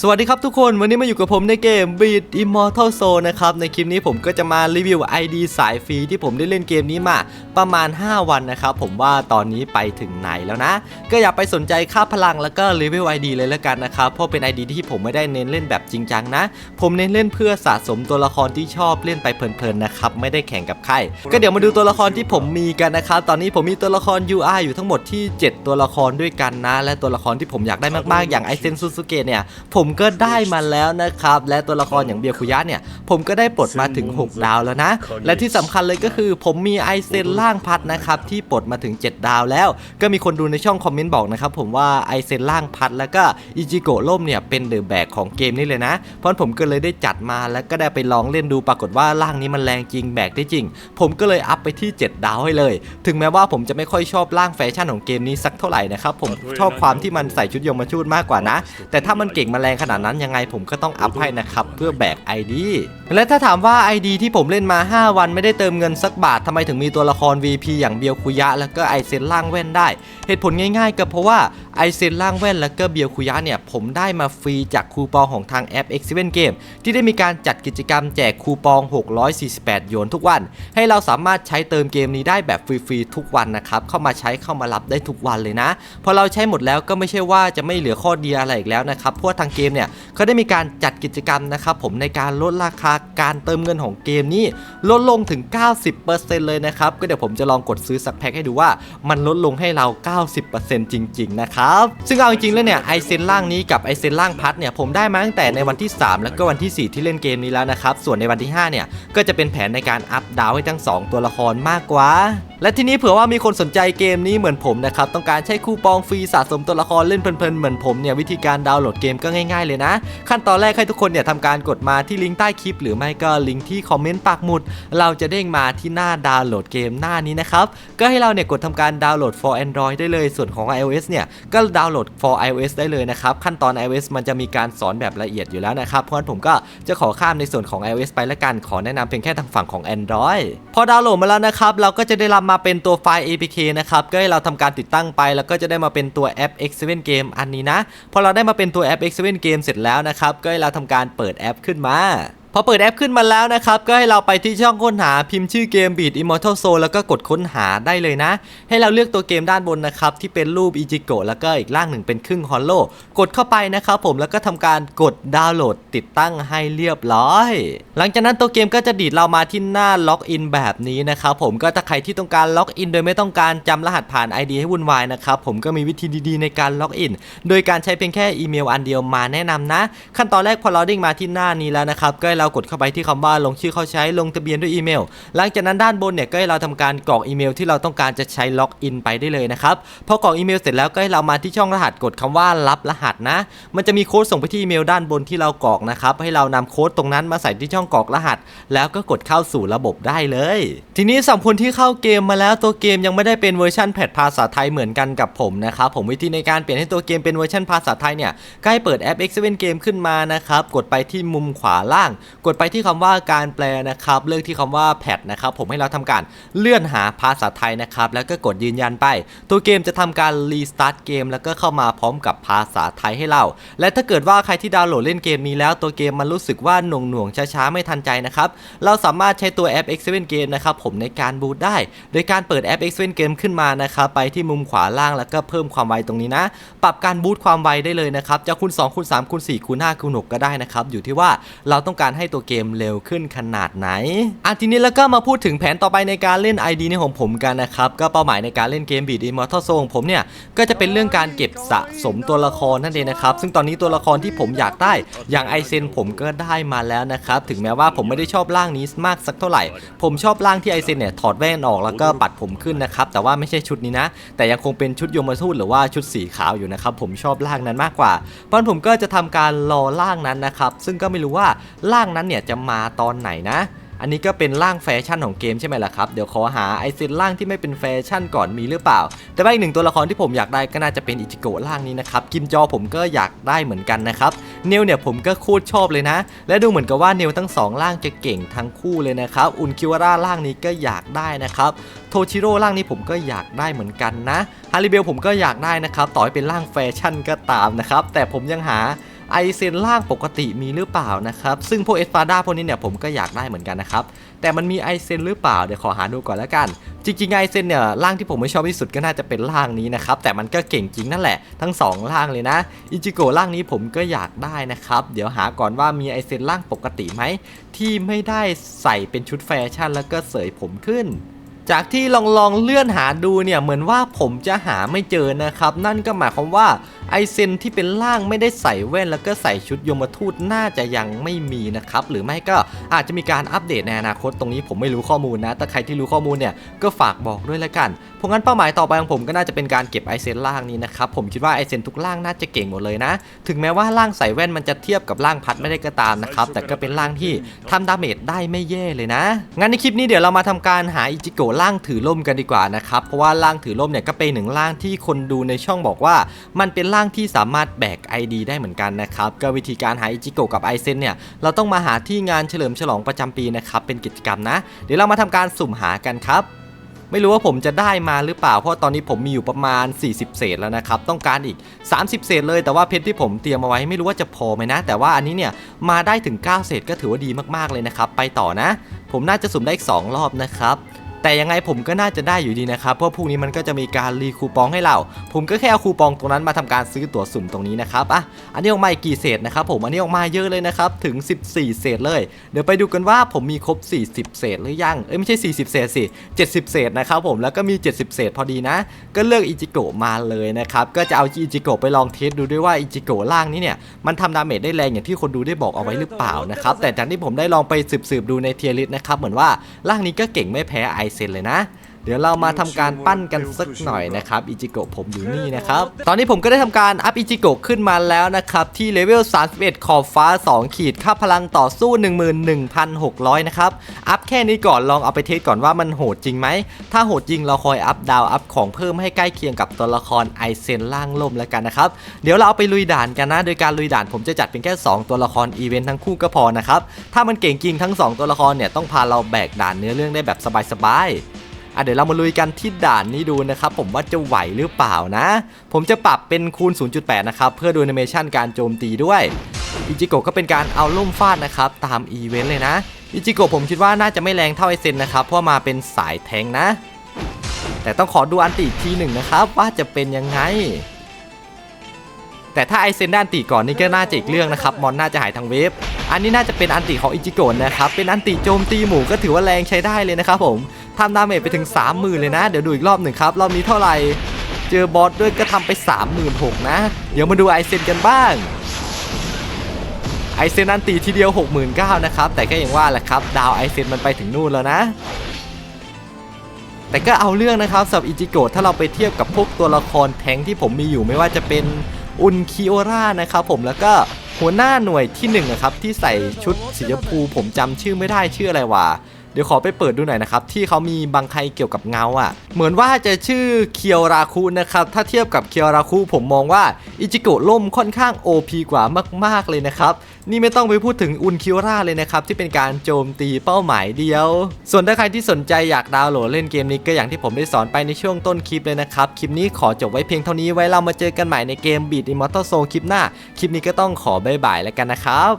สวัสดีครับทุกคนวันนี้มาอยู่กับผมในเกม Beat Immortal Soul นะครับ ในคลิปนี้ผมก็จะมารีวิว ID สายฟรีที่ผมได้เล่นเกมนี้มาประมาณ 5 วันนะครับ ผมว่าตอนนี้ไปถึงไหนแล้วนะ ก็อย่าไปสนใจค่าพลังแล้วก็รีวิว ID เลยแล้วกันนะครับ เพราะเป็น ID ที่ผมไม่ได้เน้นเล่นแบบจริงจังนะ ผมเน้นเล่นเพื่อสะสมตัวละครที่ชอบเล่นไปเพลินๆนะครับไม่ได้แข่งกับใครก็เดี๋ยวมาดูตัวละครที่ผมมีกันนะครับตอนนี้ผมมีตัวละคร UR อยู่ทั้งหมดที่ 7 ตัวละครด้วยกันนะ และตัวละครที่ผมอยากได้มากๆอย่างไอเซนซูซูเกะเนี่ยผมมก็ได้มาแล้วนะครับ และตัวละครอย่างเบียคุยะเนี่ย ผมก็ได้ปลดมาถึง 6 ดาวแล้วนะ และที่สำคัญเลยก็คือ ผมมีไอเซนล่างพัดนะครับที่ปลดมาถึง 7 ดาวแล้ว ก็มีคนดูในช่องคอมเมนต์บอกนะครับผมว่าไอเซนล่างพัดแล้วก็อิจิโกะล่มเนี่ยเป็นเดอะแบกของเกมนี้เลยนะ เพราะผมก็เลยได้จัดมาแล้วก็ได้ไปลองเล่นดูปรากฏว่าล่างนี้มันแรงจริงแบกได้จริง ผมก็เลยอัพไปที่ 7 ดาวให้เลย ถึงแม้ว่าผมจะไม่ค่อยชอบร่างแฟชั่นของเกมนี้สักเท่าไหร่นะครับผมชอบความที่มันใส่ชุดยมมาชูดมากกว่านะ แต่ถ้ามันเก่งมาแรงขนาดนั้นยังไงผมก็ต้องอัพให้นะครับ เพื่อแบก ID และถ้าถามว่า ID ที่ผมเล่นมา 5 วันไม่ได้เติมเงินสักบาททำไมถึงมีตัวละคร VP อย่างเบียวคุยะ แล้วก็ไอเซนล่างแว่นได้ เหตุผลง่ายๆ ก็เพราะว่าไอเซนล่างแว่นแล้วก็เบียวคุยะเนี่ยผมได้มาฟรีจากคูปองของทางแอป x 7 Game ที่ได้มีการจัดกิจกรรมแจกคูปอง 648 โยนทุกวัน ให้เราสามารถใช้เติมเกมนี้ได้แบบฟรีๆทุกวันนะครับเข้ามาใช้เข้ามารับได้ทุกวันเลยนะพอเราใช้หมดแล้วก็ไม่ใช่ว่าจะไม่เหลือข้อดีอะไรอีกแล้วนะครับเพราะทางเกมเนี่ยเขาได้มีการจัดกิจกรรมนะครับผมในการลดราคาการเติมเงินของเกมนี้ลดลงถึง 90%เลยนะครับ ก็เดี๋ยวผมจะลองกดซื้อสักแพ็คให้ดูว่ามันลดลงให้เรา 90%จริง ๆ นะครับ ซึ่งเอาจริงๆแล้วเนี่ยไอเซนล่างนี้กับไอเซนล่างพัดเนี่ยผมได้มาตั้งแต่ในวันที่ 3 แล้วก็วันที่ 4 ที่เล่นเกมนี้แล้วนะครับส่วนในวันที่5เนี่ยก็จะเป็นแผนในการอัพดาวให้ทั้ง 2 ตัวละครมากกว่าและทีนี้เผื่อว่ามีคนสนใจเกมนี้เหมือนผมนะครับ ต้องการใช้คูปองฟรีสะสมตัวละครเล่นเพลินๆเหมือนผมเนี่ยวิธีการดาวน์โหลดเกมก็ง่ายๆเลยนะ ขั้นตอนแรกให้ทุกคนเนี่ยทำการกดมาที่ลิงก์ใต้คลิป หรือไม่ก็ลิงก์ที่คอมเมนต์ปักหมุด เราจะเด้งมาที่หน้าดาวน์โหลดเกมหน้านี้นะครับก็ให้เราเนี่ยกดทำการดาวน์โหลด for Android ได้เลยส่วนของ iOS เนี่ยก็ดาวน์โหลด for iOS ได้เลยนะครับขั้นตอน iOS มันจะมีการสอนแบบละเอียดอยู่แล้วนะครับเพราะฉะนั้นผมก็จะขอข้ามในส่วนของ iOS ไปละกันขอแนะนำเพียงแค่ทางฝั่งของ Android พอดาวน์โหลดมาแล้วนะครับเราก็จะได้รับมาเป็นตัวไฟล์ APK นะครับก็ให้เราทำการติดตั้งไป แล้วก็จะได้มาเป็นตัวแอป X7 Game อันนี้นะพอเราได้มาเป็นตัวแอป X7 Game เสร็จแล้วนะครับก็ให้เราทำการเปิดแอปขึ้นมา อเปิดแอปขึ้นมาแล้วนะครับ ก็ให้เราไปที่ช่องค้นหาพิมพ์ชื่อเกม Beat Immortal Soul แล้วก็กดค้นหาได้เลยนะ ให้เราเลือกตัวเกมด้านบนนะครับ ที่เป็นรูปอิจิโกะแล้วก็อีกล่างหนึ่งเป็นครึ่งฮอลโลกดเข้าไปนะครับผมแล้วก็ทำการกดดาวน์โหลดติดตั้งให้เรียบร้อย หลังจากนั้นตัวเกมก็จะดีดเรามาที่หน้าล็อกอินแบบนี้นะครับผมก็ถ้าใครที่ต้องการล็อกอินโดยไม่ต้องการจำรหัสผ่าน ID ให้วุ่นวายนะครับผมก็มีวิธีดีๆ ในการล็อกอินโดยการใช้เพียงแค่อีเมลอันเดียวมาแนะนำนะ ขั้นตอนแรกพอเราเด้งมาที่หน้านี้แล้วนะครับก็ให้เรากดเข้าไปที่คำว่าลงชื่อเข้าใช้ลงทะเบียนด้วยอีเมล หลังจากนั้นด้านบนเนี่ยก็ให้เราทำการกรอกอีเมลที่เราต้องการจะใช้ล็อกอินไปได้เลยนะครับพอกรอกอีเมลเสร็จแล้วก็ให้เรามาที่ช่องรหัสกดคำว่ารับรหัสนะ มันจะมีโค้ดส่งไปที่อีเมลด้านบนที่เรากรอกนะครับให้เรานำโค้ดตรงนั้นมาใส่ที่ช่องกรอกรหัส แล้วก็กดเข้าสู่ระบบได้เลย ทีนี้สำหรับคนที่เข้าเกมมาแล้วตัวเกมยังไม่ได้เป็นเวอร์ชันแพทภาษาไทยเหมือนกันกับผมนะครับผมวิธีในการเปลี่ยนให้ตัวเกมเป็นเวอร์ชันภาษาไทยเนี่ยก็ให้เปิดแอป X7 Game ขึ้นมานะครับกดไปที่มุมขวาล่างกดไปที่คำว่าการแปลนะครับ เลือกที่คำว่าแพทนะครับ ผมให้เราทำการเลื่อนหาภาษาไทยนะครับ แล้วก็กดยืนยันไป ตัวเกมจะทำการรีสตาร์ทเกมแล้วก็เข้ามาพร้อมกับภาษาไทยให้เรา และถ้าเกิดว่าใครที่ดาวน์โหลดเล่นเกมนี้แล้วตัวเกมมันรู้สึกว่าหน่วงหน่วงๆช้าๆไม่ทันใจนะครับ เราสามารถใช้ตัวแอป X7 Game นะครับผมในการบูตได้ โดยการเปิดแอป X7 Game ขึ้นมานะครับไปที่มุมขวาล่างแล้วก็เพิ่มความไวตรงนี้นะ ปรับการบูตความไวได้เลยนะครับจะคูณ2คูณ3คูณ4คูณ5คูณ6ก็ได้นะครับอยู่ที่ว่าเราต้องการให้ตัวเกมเร็วขึ้นขนาดไหนอะทีนี้แล้วก็มาพูดถึงแผนต่อไปในการเล่น ID นี้ของผมกันนะครับ ก็เป้าหมายในการเล่นเกม Beat Immortal Soul ของผมเนี่ย ก็จะเป็นเรื่องการเก็บสะสมตัวละครนั่นเองนะครับ ซึ่งตอนนี้ตัวละครที่ผมอยากได้ อย่างไอเซนผมก็ได้มาแล้วนะครับ ถึงแม้ว่าผมไม่ได้ชอบร่างนี้มากสักเท่าไหร่ ผมชอบร่างที่ไอเซนเนี่ยถอดแว่นออกแล้วก็ปัดผมขึ้นนะครับ แต่ว่าไม่ใช่ชุดนี้นะ แต่ยังคงเป็นชุดโยมทูตหรือว่าชุดสีขาวอยู่นะครับ ผมชอบร่างนั้นมากกว่าเพราะนั้นผมก็จะทำการรอร่างนั้นนะครับ ซึ่งก็ไม่รู้ว่าร่างางนั้นเนี่ยจะมาตอนไหนนะ อันนี้ก็เป็นร่างแฟชั่นของเกมใช่ไหมล่ะครับเดี๋ยวขอหาไอเซนร่างที่ไม่เป็นแฟชั่นก่อนมีหรือเปล่า แต่ว่าอีกหนึ่งตัวละครที่ผมอยากได้ก็น่าจะเป็นอิจิโกะร่างนี้นะครับกิมจอผมก็อยากได้เหมือนกันนะครับเนลเนี่ยผมก็โคตรชอบเลยนะ และดูเหมือนกับว่าเนลทั้งสองร่างจะเก่งทั้งคู่เลยนะครับอุนคิวาร่าร่างนี้ก็อยากได้นะครับโทชิโร่ร่างนี้ผมก็อยากได้เหมือนกันนะฮาริเบลผมก็อยากได้นะครับต่อให้เป็นร่างแฟชั่นก็ตามนะครับแต่ผมยังหา ไอเซนล่างปกติมีหรือเปล่านะครับซึ่งพวกเอสฟาด้าพวกนี้เนี่ยผมก็อยากได้เหมือนกันนะครับแต่มันมีไอเซนหรือเปล่าเดี๋ยวขอหาดูก่อนแล้วกัน จริงๆไอเซนเนี่ยร่างที่ผมไม่ชอบที่สุดก็น่าจะเป็นร่างนี้นะครับแต่มันก็เก่งจริงนั่นแหละทั้งสองร่างเลยนะอิจิโกะร่างนี้ผมก็อยากได้นะครับเดี๋ยวหาก่อนว่ามีไอเซนร่างปกติไหมที่ไม่ได้ใส่เป็นชุดแฟชั่น แล้วก็เสยผมขึ้นจากที่ลองลองเลื่อนหาดูเนี่ยเหมือนว่าผมจะหาไม่เจอนะครับ นั่นก็หมายความว่า ไอเซนที่เป็นล่างไม่ได้ใส่แว่นแล้วก็ใส่ชุดยมทูตน่าจะยังไม่มีนะครับ หรือไม่ก็อาจจะมีการอัปเดตในอนาคตตรงนี้ผมไม่รู้ข้อมูลนะ แต่ใครที่รู้ข้อมูลเนี่ยก็ฝากบอกด้วยละกัน เพราะงั้นเป้าหมายต่อไปของผมก็น่าจะเป็นการเก็บไอเซนล่างนี้นะครับ ผมคิดว่าไอเซนทุกล่างน่าจะเก่งหมดเลยนะ ถึงแม้ว่าล่างใส่แว่นมันจะเทียบกับล่างพัดไม่ได้ก็ตามนะครับ แต่ก็เป็นล่างที่ทำดาเมจได้ไม่แย่เลยนะ งั้นในคลิปนี้เดี๋ยวเรามาทำการหาอิจิโกะล่างถือล่มกันดีกว่านะครับ เพราะว่าล่างถือล่มเนี่ยก็เป็นหนึ่งล่างที่คนดูในช่องบอกว่ามันเป็นล่างที่สามารถแบก ID ได้เหมือนกันนะครับ ก็วิธีการหาอิจิโกะกับไอเซนเนี่ย เราต้องมาหาที่งานเฉลิมฉลองประจำปีนะครับ เป็นกิจกรรมนะ เดี๋ยวเรามาทำการสุ่มหากันครับไม่รู้ว่าผมจะได้มาหรือเปล่า เพราะตอนนี้ผมมีอยู่ประมาณ 40 เศษแล้วนะครับ ต้องการอีก 30 เศษเลย แต่ว่าเพชรที่ผมเตรียมเอาไว้ไม่รู้ว่าจะพอไหมนะ แต่ว่าอันนี้เนี่ยมาได้ถึง 9 เศษก็ถือว่าดีมากๆเลยนะครับ ไปต่อนะ ผมน่าจะสุ่มได้อีก 2 รอบนะครับ แต่ยังไงผมก็น่าจะได้อยู่ดีนะครับ เพราะพรุ่งนี้มันก็จะมีการรีคูปองให้เรา ผมก็แค่เอาคูปองตรงนั้นมาทำการซื้อตั๋วสุ่มตรงนี้นะครับอะอันนี้ออกมาอีกกี่เศษนะครับผมอันนี้ออกมาเยอะเลยนะครับถึง 14 เศษเลย เดี๋ยวไปดูกันว่าผมมีครบ 40 เศษหรือยังเอ้ยไม่ใช่ 40 เศษสิ70 เศษนะครับผมแล้วก็มี 70 เศษพอดีนะ ก็เลือกอิจิโกะมาเลยนะครับก็จะเอาอิจิโกะไปลองเทสดูด้วยว่าอิจิโกะล่างนี้เนี่ยมันทำดาเมจได้แรงอย่างที่คนดูได้บอกเอาไว้หรือเปล่านะครับแต่จากที่ผมได้ลองไปสืบๆดูในเทียริสนะครับเหมือนว่าร่างนี้ก็เก่งไม่แพ้ไอเซ็นเลยนะ เดี๋ยวเรามาทำการปั้นกันสักหน่อยนะครับอิจิโกะผมอยู่นี่นะครับ ตอนนี้ผมก็ได้ทำการอัพอิจิโกะขึ้นมาแล้วนะครับ ที่เลเวล 31 ขอบฟ้า 2 ขีดค่าพลังต่อสู้ 11,600 นะครับ อัพแค่นี้ก่อนลองเอาไปเทสก่อนว่ามันโหดจริงไหม ถ้าโหดจริงเราคอยอัพดาวอัพของเพิ่มให้ใกล้เคียงกับตัวละครไอเซนล่างลมแล้วกันนะครับ เดี๋ยวเราเอาไปลุยด่านกันนะ โดยการลุยด่านผมจะจัดเป็นแค่ 2 ตัวละครอีเวนต์ทั้งคู่ก็พอนะครับ ถ้ามันเก่งจริงทั้ง 2 ตัวละครเนี่ยต้องพาเราแบกด่านเนื้อเรื่องได้แบบสบายๆ อะเดี๋ยวเรามาลุยกันที่ด่านนี้ดูนะครับผมว่าจะไหวหรือเปล่านะ ผมจะปรับเป็นคูณ 0.8 นะครับ เพื่อดูแอนิเมชันการโจมตีด้วยอิจิโกะก็เป็นการเอาล่มฟาดนะครับ ตามอีเวนต์เลยนะอิจิโกะผมคิดว่าน่าจะไม่แรงเท่าไอเซนนะครับ เพราะมาเป็นสายแทงนะ แต่ต้องขอดูอันติอีทีหนึ่งนะครับ ว่าจะเป็นยังไง แต่ถ้าไอเซนด้านติก่อนนี่ก็น่าจะอีกเรื่องนะครับมอนน่าจะหายทางเวฟอันนี้น่าจะเป็นอันติของอิจิโกะนะครับเป็นอันติโจมตีหมู่ก็ถือว่าแรงใช้ได้เลยนะครับผม ทำดาเมจไปถึง 30,000 เลยนะ เดี๋ยวดูอีกรอบหนึ่งครับ รอบนี้เท่าไหร่ เจอบอสด้วยก็ทำไป 36,000 นะ เดี๋ยวมาดูไอเซนกันบ้างไอเซนอันตีทีเดียว 69,000 นะครับ แต่ก็อย่างว่าแหละครับ ดาวไอเซนมันไปถึงนู่นแล้วนะ แต่ก็เอาเรื่องนะครับสำหรับอิจิโกะถ้าเราไปเทียบกับพวกตัวละครแทงที่ผมมีอยู่ไม่ว่าจะเป็นอุนคิโอรานะครับผมแล้วก็หัวหน้าหน่วยที่1นะครับที่ใส่ชุดสีชมพูผมจำชื่อไม่ได้ชื่ออะไรวะ ดี๋ยวขอไปเปิดดูหน่อยนะครับ ที่เขามีบางใครเกี่ยวกับเงาอะ เหมือนว่าจะชื่อเคียวราคุนะครับ ถ้าเทียบกับเคียวราคุผมมองว่าอิจิโกะล่มค่อนข้าง OP กว่ามาก ๆ เลยนะครับ นี่ไม่ต้องไปพูดถึงอุนคิวราเลยนะครับ ที่เป็นการโจมตีเป้าหมายเดียว ส่วนถ้าใครที่สนใจอยากดาวน์โหลดเล่นเกมนี้ก็อย่างที่ผมได้สอนไปในช่วงต้นคลิปเลยนะครับ คลิปนี้ขอจบไว้เพียงเท่านี้ไว้เรามาเจอกันใหม่ในเกม Beat Immortal Soul คลิปหน้า คลิปนี้ก็ต้องขอบายบายแล้วกันนะครับ